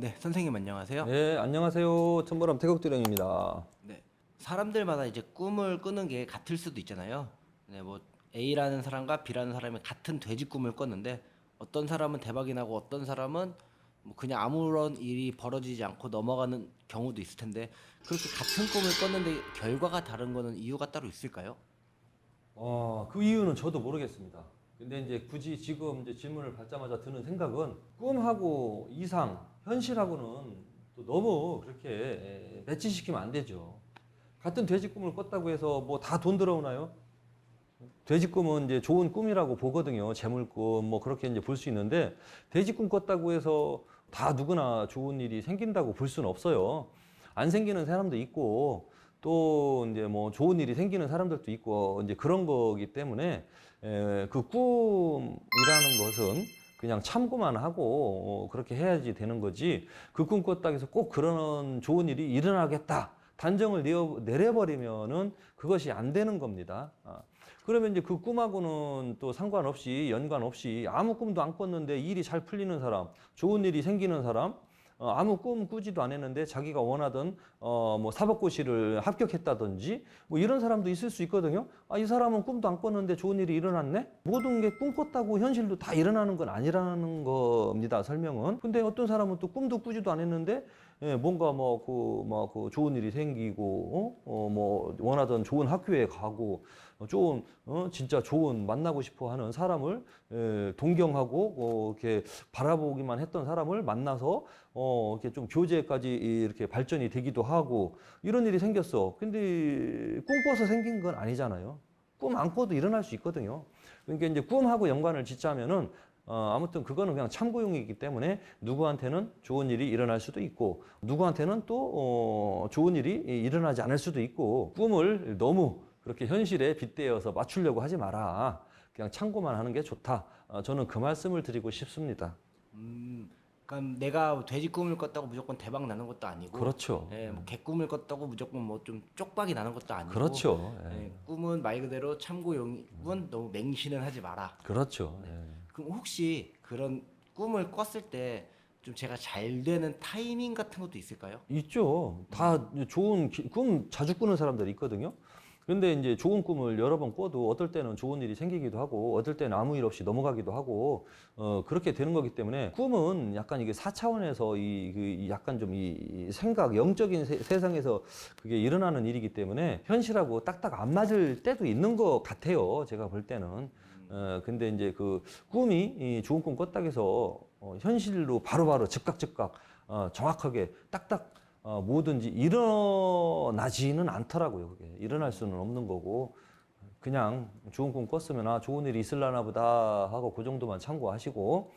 네, 선생님 안녕하세요. 네, 안녕하세요. 천보람 태극도령입니다. 네. 사람들마다 이제 꿈을 꾸는 게 같을 수도 있잖아요. 네, 뭐 A라는 사람과 B라는 사람이 같은 돼지 꿈을 꿨는데 어떤 사람은 대박이 나고 어떤 사람은 뭐 그냥 아무런 일이 벌어지지 않고 넘어가는 경우도 있을 텐데 그렇게 같은 꿈을 꿨는데 결과가 다른 거는 이유가 따로 있을까요? 어, 그 이유는 저도 모르겠습니다. 근데 이제 굳이 지금 이제 질문을 받자마자 드는 생각은 꿈하고 이상, 현실하고는 또 너무 그렇게 에, 매치시키면 안 되죠. 같은 돼지 꿈을 꿨다고 해서 뭐 다 돈 들어오나요? 돼지 꿈은 이제 좋은 꿈이라고 보거든요. 재물 꿈, 뭐 그렇게 이제 볼 수 있는데 돼지 꿈 꿨다고 해서 다 누구나 좋은 일이 생긴다고 볼 수는 없어요. 안 생기는 사람도 있고 또 이제 뭐 좋은 일이 생기는 사람들도 있고 이제 그런 거기 때문에 에, 그 꿈이라는 것은 그냥 참고만 하고 어, 그렇게 해야지 되는 거지. 그 꿈 꿨다고 해서 꼭 그런 좋은 일이 일어나겠다. 단정을 내려버리면은 그것이 안 되는 겁니다. 아, 그러면 이제 그 꿈하고는 또 상관없이 연관 없이 아무 꿈도 안 꿨는데 일이 잘 풀리는 사람, 좋은 일이 생기는 사람, 어, 아무 꿈 꾸지도 않았는데 자기가 원하던 어, 뭐 사법고시를 합격했다든지 뭐 이런 사람도 있을 수 있거든요. 아, 이 사람은 꿈도 안 꿨는데 좋은 일이 일어났네? 모든 게 꿈 꿨다고 현실도 다 일어나는 건 아니라는 겁니다. 설명은. 근데 어떤 사람은 또 꿈도 꾸지도 않았는데 예, 뭔가 뭐 그 뭐 그 좋은 일이 생기고 어? 어, 뭐 원하던 좋은 학교에 가고 어, 좋은 어 진짜 좋은 만나고 싶어 하는 사람을 예, 동경하고 어, 이렇게 바라보기만 했던 사람을 만나서 어 이렇게 좀 교제까지 이렇게 발전이 되기도 하고 이런 일이 생겼어. 근데 꿈 꿔서 생긴 건 아니잖아요. 꿈 안 꿔도 일어날 수 있거든요. 그러니까 이제 꿈하고 연관을 짓자면은 어, 아무튼 그거는 그냥 참고용이기 때문에 누구한테는 좋은 일이 일어날 수도 있고 누구한테는 또 어, 좋은 일이 일어나지 않을 수도 있고 꿈을 너무 그렇게 현실에 빗대어서 맞추려고 하지 마라. 그냥 참고만 하는 게 좋다. 어, 저는 그 말씀을 드리고 싶습니다. 음, 그러니까 내가 돼지 꿈을 꿨다고 무조건 대박 나는 것도 아니고 그렇죠. 예, 뭐 개꿈을 꿨다고 무조건 뭐 좀 쪽박이 나는 것도 아니고 그렇죠. 예. 예, 꿈은 말 그대로 참고용이면 너무 맹신은 하지 마라. 그렇죠. 예. 그럼 혹시 그런 꿈을 꿨을 때 좀 제가 잘 되는 타이밍 같은 것도 있을까요? 있죠. 다 좋은 기- 꿈 자주 꾸는 사람들이 있거든요. 근데 이제 좋은 꿈을 여러 번 꿔도 어떨 때는 좋은 일이 생기기도 하고 어떨 때는 아무 일 없이 넘어가기도 하고 어 그렇게 되는 거기 때문에 꿈은 약간 이게 사차원에서 이, 그, 이 약간 좀 이 생각 영적인 세, 세상에서 그게 일어나는 일이기 때문에 현실하고 딱딱 안 맞을 때도 있는 것 같아요. 제가 볼 때는. 어 근데 이제 그 꿈이 이 좋은 꿈 꿨다고 해서 어, 현실로 바로바로 즉각 즉각 어, 정확하게 딱딱 어, 뭐든지 일어나지는 않더라고요. 그게 일어날 수는 없는 거고 그냥 좋은 꿈 꿨으면 아 좋은 일이 있을라나 보다 하고 그 정도만 참고하시고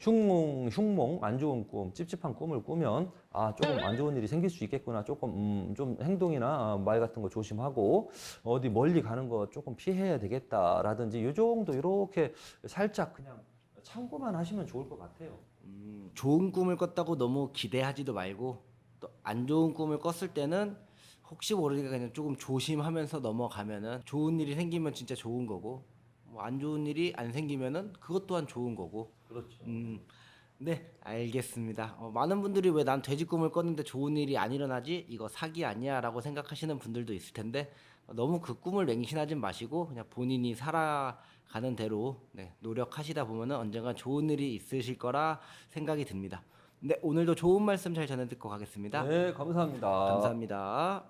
흉몽 흉몽 안 좋은 꿈 찝찝한 꿈을 꾸면 아 조금 안 좋은 일이 생길 수 있겠구나 조금 음, 좀 행동이나 어, 말 같은 거 조심하고 어디 멀리 가는 거 조금 피해야 되겠다라든지 요 정도 이렇게 살짝 그냥 참고만 하시면 좋을 것 같아요. 음, 좋은 꿈을 꿨다고 너무 기대하지도 말고 또 안 좋은 꿈을 꿨을 때는 혹시 모르니까 그냥 조금 조심하면서 넘어가면은 좋은 일이 생기면 진짜 좋은 거고 뭐 안 좋은 일이 안 생기면은 그것 또한 좋은 거고 그렇죠. 음, 네, 알겠습니다. 어, 많은 분들이 왜 난 돼지 꿈을 꿨는데 좋은 일이 안 일어나지? 이거 사기 아니야? 라고 생각하시는 분들도 있을 텐데, 어, 너무 그 꿈을 맹신하지 마시고, 그냥 본인이 살아가는 대로, 네, 노력하시다 보면은 언젠가 좋은 일이 있으실 거라 생각이 듭니다. 네, 오늘도 좋은 말씀 잘 전해 듣고 가겠습니다. 네, 감사합니다. 감사합니다.